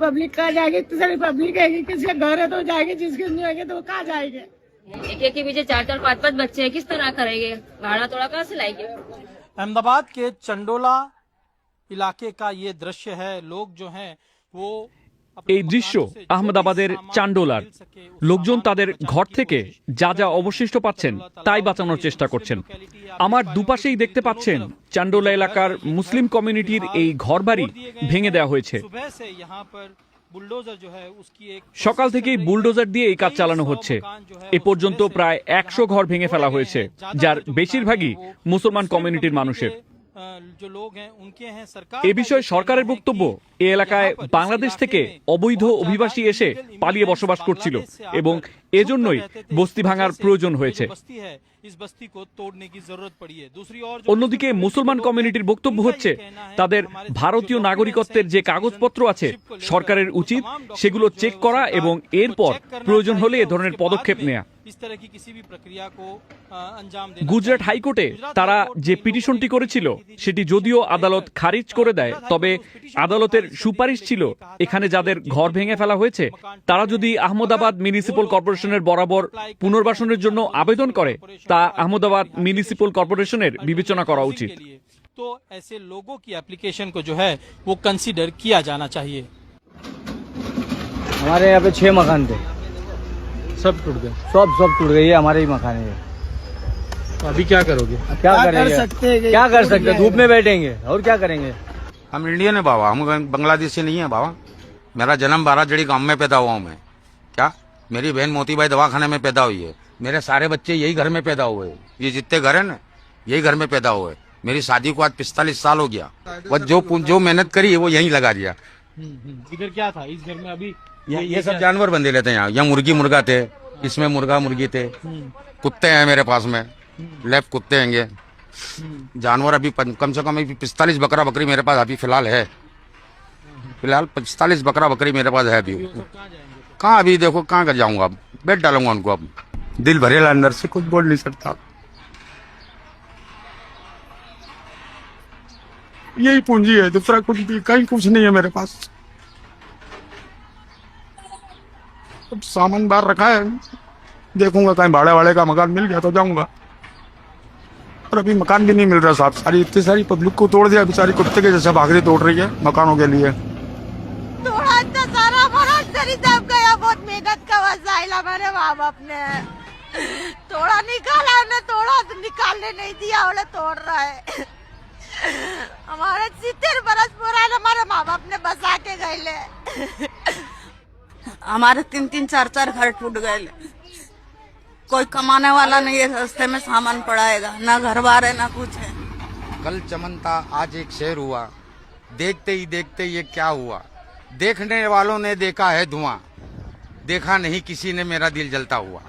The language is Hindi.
पब्लिक कहा जाएगी? इतनी सारी पब्लिक है किसके घर है तो जाएगी जिसके नहीं आएगी तो वो कहाँ जाएँगे? एक एक के पीछे चार चार पाँच पाँच बच्चे हैं किस तरह करेंगे? भाड़ा थोड़ा कहाँ से लाएँगे? अहमदाबाद के चंडोला इलाके का ये दृश्य है लोग जो हैं वो এই দৃশ্য আহমেদাবাদের চান্ডোলার। লোকজন তাদের ঘর থেকে যা যা অবশিষ্ট পাচ্ছেন, তাই বাঁচানোর চেষ্টা করছেন। আমার দুপাশেই দেখতে পাচ্ছেন চান্ডোলা এলাকার মুসলিম কমিউনিটির এই ঘরবাড়ি ভেঙে দেওয়া হয়েছে। সকাল থেকেই বুলডোজার দিয়ে এই কাজ চালানো হচ্ছে। এ পর্যন্ত প্রায় একশো ঘর ভেঙে ফেলা হয়েছে, যার বেশিরভাগই মুসলমান কমিউনিটির মানুষের। এ বিষয়ে সরকারের বক্তব্য এ এলাকায় বাংলাদেশ থেকে অবৈধ অভিবাসী এসে পালিয়ে বসবাস করছিল এবং এজন্যই বস্তি ভাঙার প্রয়োজন হয়েছে। অন্যদিকে মুসলমান কমিউনিটির বক্তব্য হচ্ছে তাদের ভারতীয় নাগরিকত্বের যে কাগজপত্র আছে সরকারের উচিত সেগুলো চেক করা এবং এরপর প্রয়োজন হলে এ ধরনের পদক্ষেপ নেওয়া इस तरह की किसी भी प्रक्रिया को अ, अंजाम देना গুজরাট হাইকোর্টে তারা যে পিটিশনটি করেছিল সেটি যদিও আদালত খারিজ করে দেয় তবে আদালতের সুপারিশ ছিল এখানে যাদের ঘর ভেঙে ফেলা হয়েছে তারা যদি আহমদাবাদ মিউনিসিপাল কর্পোরেশনের বরাবর পুনর্বাসনের জন্য আবেদন করে তা আহমদাবাদ মিউনিসিপাল কর্পোরেশনের বিবেচনা করা উচিত के लिए तो ऐसे लोगों की एप्लीकेशन को जो है वो कंसीडर किया जाना चाहिए हमारे यहाँ पे छह मकान थे सब टूट गए। सब सब टूट गई है हमारे ही मकान है। तो अभी क्या करोगे? अब क्या, करेंगे? क्या कर सकते धूप में बैठेंगे और क्या करेंगे? हम इंडियन है बाबा हम बांग्लादेश से नहीं है बाबा। मेरा जन्म बाराजड़ी गाँव में पैदा हुआ हूँ मैं। क्या? मेरी बहन मोतीबाई दवाखाने में पैदा हुई है। मेरे सारे बच्चे यही घर में पैदा हुए ये जितने घर है ना यही घर में पैदा हुए मेरी शादी को आज पिस्तालीस साल हो गया। और जो जो मेहनत करी है वो यहीं लगा दिया। इधर क्या था? इस घर में अभी ये, ये सब जानवर बंधे लेते हैं यहाँ। यहाँ मुर्गी मुर्गा थे इसमें मुर्गा मुर्गी थे। कुत्ते हैं मेरे पास में। लेफ़्ट कुत्ते हैं ये जानवर अभी कम से कम अभी पिस्तालीस बकरा बकरी मेरे पास अभी फ़िलहाल है। फ़िलहाल पिस्तालीस बकरा बकरी मेरे पास है अभी। कहाँ अभी देखो कहाँ कर जाऊँगा अब? बेड डालूँगा उनको अब। दिल भरेला अंदर से कुछ बोल नहीं सकता। यही पूंजी है दूसरा कुछ भी कहीं कुछ नहीं है मेरे पास। अब सामान बाहर रखा है। देखूँगा कहीं भाड़े वाड़े का मकान मिल गया तो जाऊँगा। और अभी मकान भी नहीं मिल रहा साहब। सारी इतनी सारी पब्लिक को तोड़ दिया, बेचारी कुत्ते के जैसे भागरी तोड़ रही है मकानों के लिए। थोड़ा निकाला ने थोड़ा तो निकालने नहीं दिया बोले तोड़ रहा है। हमारे सितर बरस पुराने हमारे माँ बाप ने बसा के गए हमारे तीन तीन चार चार घर टूट गए। कोई कमाने वाला नहीं है, रास्ते में सामान पड़ाएगा। ना घर बार है, ना कुछ है। कल चमन था आज एक शेर हुआ। देखते ही देखते ये क्या हुआ। देखने वालों ने देखा है धुआँ। देखा नहीं, किसी ने मेरा दिल जलता हुआ।